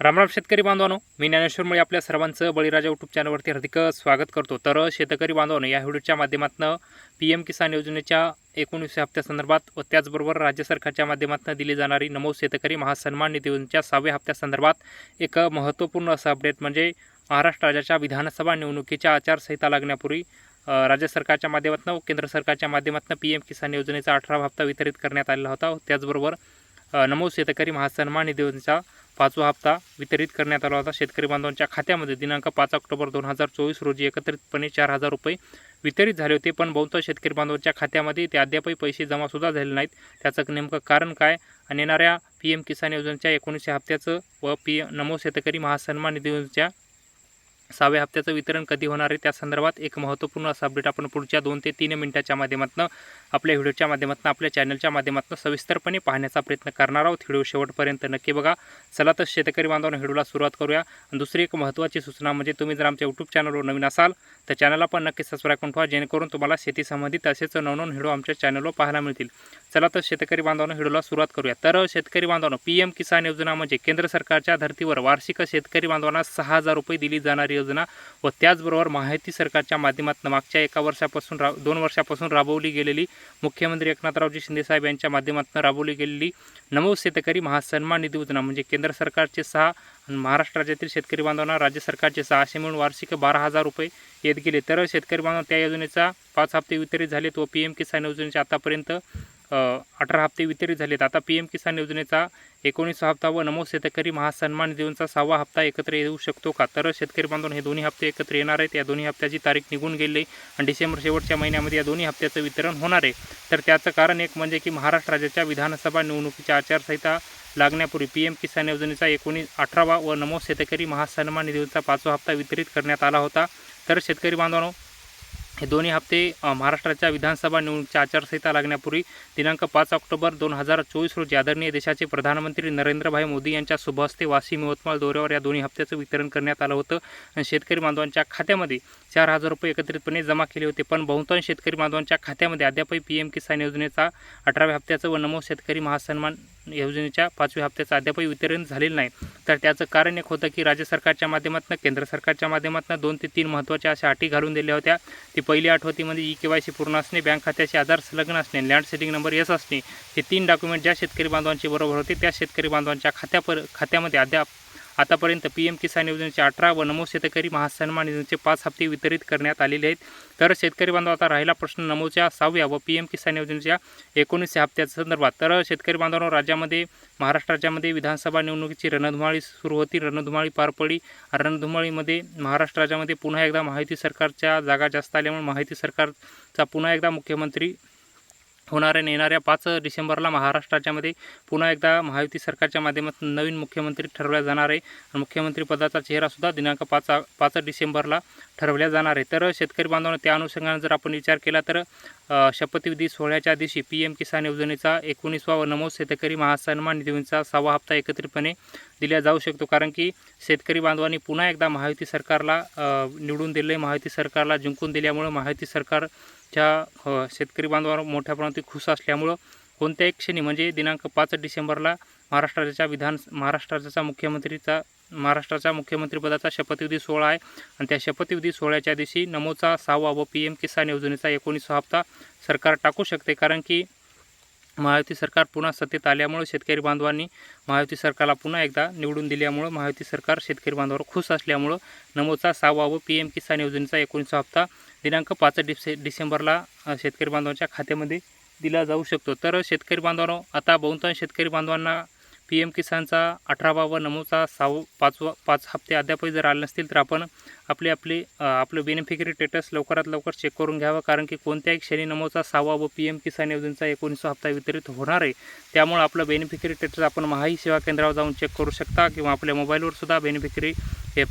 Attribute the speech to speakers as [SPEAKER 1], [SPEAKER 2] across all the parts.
[SPEAKER 1] रामराम शेतकरी बांधवांनो मी ज्ञानेश्वर मुळे आपल्या सर्वांचं बळीराजा यूट्यूब चॅनलवरती हार्दिक स्वागत करतो. तर शेतकरी बांधवांनो या व्हिडिओच्या माध्यमातून पी एम किसान योजनेच्या एकोणीसशे हप्त्यासंदर्भात व त्याचबरोबर राज्य सरकारच्या माध्यमातून दिली जाणारी नमो शेतकरी महासन्मान निधी योजनेच्या सहाव्या हप्त्यासंदर्भात एक महत्त्वपूर्ण असं अपडेट म्हणजे महाराष्ट्र राज्याच्या विधानसभा निवडणुकीच्या आचारसंहिता लागण्यापूर्वी राज्य सरकारच्या माध्यमातून व केंद्र सरकारच्या माध्यमातून पी एम किसान योजनेचा अठरावा हप्ता वितरित करण्यात आलेला होता. त्याचबरोबर नमो शेतकरी महासन्मान निधी योजनेचा पाचवा हप्ता वितरित करण्यात आला होता. शेतकरी बांधवांच्या खात्यामध्ये दिनांक पाच ऑक्टोबर दोन हजार चोवीस रोजी एकत्रितपणे चार हजार रुपये वितरित झाले होते. पण बहुतांश शेतकरी बांधवांच्या खात्यामध्ये ते अद्यापही पैसे जमासुद्धा झाले नाहीत. त्याचं नेमकं कारण काय? आणि येणाऱ्या पी एम किसान योजनेच्या एकोणीसशे हप्त्याचं व पी नमो शेतकरी महासन्मान निधी योजनेच्या सहाव्या हप्त्याचं वितरण कधी होणार आहे? त्या संदर्भात एक महत्त्वपूर्ण असा अपडेट आपण पुढच्या दोन ते तीन मिनिटाच्या माध्यमातून आपल्या व्हिडिओच्या माध्यमातून आपल्या चॅनलच्या माध्यमातून सविस्तरपणे पाहण्याचा प्रयत्न करणार आहोत. व्हिडिओ शेवटपर्यंत नक्की बघा. चला तर शेतकरी बांधवांना व्हिडिओला सुरुवात करूया. दुसरी एक महत्त्वाची सूचना म्हणजे तुम्ही जर आमच्या यूट्यूब चॅनलवर नवीन असाल तर चॅनलला पण नक्की सबस्क्राईब करून ठेवा जेणेकरून तुम्हाला शेती संबंधित तसेच नवनवीन व्हिडिओ आमच्या चॅनलवर पाहायला मिळतील. चला तर शेतकरी बांधवांना व्हिडिओला सुरुवात करूया. तर शेतकरी बांधवांना पी एम किसान योजना म्हणजे केंद्र सरकारच्या धर्तीवर वार्षिक शेतकरी बांधवांना सहा हजार रुपये दिली जाणारी योजना व त्याचबरोबर माहिती सरकारच्या माध्यमातून मागच्या एका वर्षापासून रा दोन वर्षापासून राबवली गेलेली मुख्यमंत्री एकनाथरावजी शिंदेसाहेब यांच्या माध्यमातून राबवली गेलेली नमो शेतकरी महासन्मान निधी योजना म्हणजे केंद्र सरकारचे सहा आणि महाराष्ट्र राज्यातील शेतकरी बांधवांना राज्य सरकारचे सहा असे मिळून वार्षिक बारा हजार रुपये येत गेले. तर शेतकरी बांधव त्या योजनेचा पाच हप्ते वितरित झालेत व पी एम किसान योजनेचे आतापर्यंत अठरा हप्ते वितरित झालेत. आता पी एम किसान योजनेचा एकोणीसवा हप्ता व नमो शेतकरी महासन्मान देऊनचा सहावा हप्ता एकत्र येऊ शकतो का? तर शेतकरी बांधून हे दोन्ही हप्ते एकत्र येणार आहेत. या दोन्ही हप्त्याची तारीख निघून गेली आणि डिसेंबर शेवटच्या महिन्यामध्ये या दोन्ही हप्त्याचं वितरण होणार आहे. तर त्याचं कारण एक म्हणजे की महाराष्ट्र राज्याच्या विधानसभा निवडणुकीच्या आचारसंहिता लागण्यापूर्वी पी एम किसान योजनेचा एकोणीस अठरावा व नमो शेतकरी महासन्मान निधीचा पाचवा हप्ता वितरित करण्यात आला होता. तर शेतकरी बांधवांनो हे दोन्ही हप्ते महाराष्ट्राच्या विधानसभा निवडणुकीच्या आचारसंहिता लागण्यापूर्वी दिनांक पाच ऑक्टोबर दोन हजार चोवीस रोजी आदरणीय देशाचे प्रधानमंत्री नरेंद्रभाई मोदी यांच्या शुभहस्ते वाशिम यवतमाळ दौऱ्यावर या दोन्ही हप्त्याचं वितरण करण्यात आलं होतं. आणि शेतकरी बांधवांच्या खात्यामध्ये चार हजार रुपये एकत्रितपणे जमा केले होते. पण बहुतांश शेतकरी बांधवांच्या खात्यामध्ये अद्यापही पी एम किसान योजनेचा अठराव्या हप्त्याचं व नमो शेतकरी महासन्मान योजनेच्या पाचव्या हप्त्याचं अद्यापही वितरण झालेलं नाही. तर त्याचं कारण एक होतं की राज्य सरकारच्या माध्यमातून केंद्र सरकारच्या माध्यमातून दोन ते तीन महत्त्वाच्या अशा अटी घालून दिल्या होत्या. ती पहिली आठ होती म्हणजे ई के वाय सी पूर्ण असणे बँक खात्याशी आधार संलग्न असणे लँड सेटिंग नंबर एस असणे हे तीन डॉक्युमेंट ज्या शेतकरी बांधवांची बरोबर होते त्या शेतकरी बांधवांच्या खात्यापर खात्यामध्ये अद्याप आतापर्यंत पी एम किसान योजनेचे अठरा व नमो शेतकरी महासन्मान योजनेचे पाच हप्ते वितरित करण्यात आलेले आहेत. तर शेतकरी बांधव आता राहिला प्रश्न नमोच्या सहाव्या व पी एम किसान योजनेच्या एकोणीसशे हप्त्याच्या संदर्भात. तर शेतकरी बांधवांनो राज्यामध्ये महाराष्ट्र राज्यामध्ये विधानसभा निवडणुकीची रणधुमाळी सुरू होती. रणधुमाळी पार पडली. रणधुमाळीमध्ये महाराष्ट्र राज्यामध्ये पुन्हा एकदा माहिती सरकारच्या जागा जास्त आल्यामुळे माहिती सरकारचा पुन्हा एकदा मुख्यमंत्री होणाऱ्या येणाऱ्या पाच डिसेंबरला महाराष्ट्राच्यामध्ये पुन्हा एकदा महायुती सरकारच्या माध्यमातून नवीन मुख्यमंत्री ठरवल्या जाणार आहे. आणि चेहरासुद्धा दिनांक पाच पाच डिसेंबरला ठरवल्या जाणार आहे. तर शेतकरी बांधवांना त्या अनुषंगाने जर आपण विचार केला तर शपथविधी सोहळ्याच्या दिवशी पी एम किसान योजनेचा एकोणीसवा व नमो शेतकरी महासन्मान निधी सहावा हप्ता एकत्रितपणे दिला जाऊ शकतो. कारण की शेतकरी बांधवांनी पुन्हा एकदा महायुती सरकारला निवडून दिले महायुती सरकारला जिंकून दिल्यामुळं महायुती सरकार अ, हो, शेतकरी बांधवांवर मोठ्या प्रमाणात खुश असल्यामुळं कोणत्याही क्षणी म्हणजे दिनांक पाच डिसेंबरला महाराष्ट्राच्या विधान महाराष्ट्राचा मुख्यमंत्रीचा महाराष्ट्राच्या मुख्यमंत्रीपदाचा शपथविधी सोहळा आहे. आणि त्या शपथविधी सोहळ्याच्या दिवशी नमोचा सहावा व पी एम किसान योजनेचा एकोणीसवा हप्ता सरकार टाकू शकते. कारण की महायुती सरकार पुन्हा सत्तेत आल्यामुळे शेतकरी बांधवांनी महायुती सरकारला पुन्हा एकदा निवडून दिल्यामुळं महायुती सरकार शेतकरी बांधवावर खुश असल्यामुळं नमोचा सहावा व पी एम किसान योजनेचा एकोणीसवा हप्ता दिनांक पाच डिसे डिसेंबरला शेतकरी बांधवांच्या खात्यामध्ये दिला जाऊ शकतो. तर शेतकरी बांधवांनो आता बहुतांश शेतकरी बांधवांना पी एम किसानचा अठरावा व नमोचा सहावा पाचवा पाच हप्ते अद्यापही जर आले नसतील तर आपण आपले आपले आपलं बेनिफिकरी स्टेटस लवकरात लवकर चेक करून घ्यावं कारण की कोणत्याही क्षणी नमोचा सहावा व पी एम किसान योजनेचा एकोणीसवा हप्ता वितरित होणार आहे. त्यामुळे आपलं बेनिफिकरी स्टेटस आपण महाई सेवा केंद्रावर जाऊन चेक करू शकता किंवा आपल्या मोबाईलवर सुद्धा बेनिफिकरी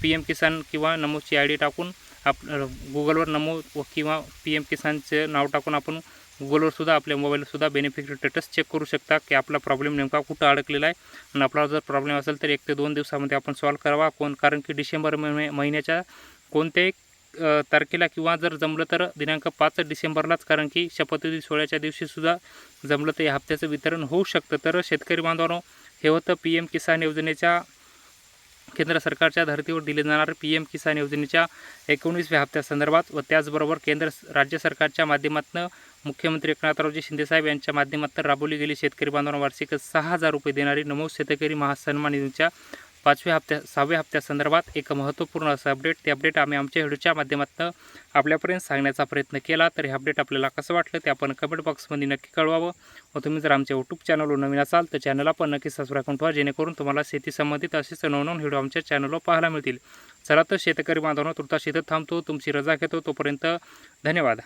[SPEAKER 1] पी एम किसान किंवा नमोची आय डी टाकून आप गुगलवर नमो व किंवा पी एम किसानचे नाव टाकून आपण गुगलवर सुद्धा आपल्या मोबाईलसुद्धा बेनिफिट स्टेटस चेक करू शकता की आपला प्रॉब्लेम नेमका कुठं अडकलेला आहे. आणि आपला जर प्रॉब्लेम असेल तर एक ते दोन दिवसामध्ये आपण सॉल्व करावा. कोण कारण की डिसेंबर महिने महिन्याच्या कोणत्याही तारखेला किंवा जर जमलं तर दिनांक पाच डिसेंबरलाच. कारण की शपथविधी सोहळ्याच्या दिवशीसुद्धा जमलं तर या हप्त्याचं वितरण होऊ शकतं. तर शेतकरी बांधवांनो हे होतं पी एम किसान योजनेच्या केंद्र सरकारच्या धर्तीवर दिले जाणारे पी एम किसान योजनेच्या एकोणीसव्या हप्त्यासंदर्भात व त्याचबरोबर केंद्र राज्य सरकारच्या माध्यमातून मुख्यमंत्री एकनाथरावजी शिंदेसाहेब यांच्या माध्यमातून राबवली गेली शेतकरी बांधवांना वार्षिक सहा हजार रुपये देणारी नमो शेतकरी महासन्मान योजनेच्या पाचव्या हप्त्या सहाव्या हप्त्यासंदर्भात एक महत्त्वपूर्ण असं अपडेट ते अपडेट आम्ही आमच्या व्हिडिओच्या माध्यमातून आपल्यापर्यंत सांगण्याचा प्रयत्न केला. तर हे अपडेट आपल्याला कसं वाटलं ते आपण कमेंट बॉक्समध्ये नक्की कळवावं. व तुम्ही जर आमच्या यूट्यूब चॅनलवर नवीन असाल तर चॅनलला पण नक्की सबस्क्राईब करून ठेवा जेणेकरून तुम्हाला शेती संबंधित असेच नवनवून व्हिडिओ आमच्या चॅनलवर पाहायला मिळतील. चला तर शेतकरी बांधवांना तुर्ता शेतात थांबतो तुमची रजा घेतो. तोपर्यंत धन्यवाद.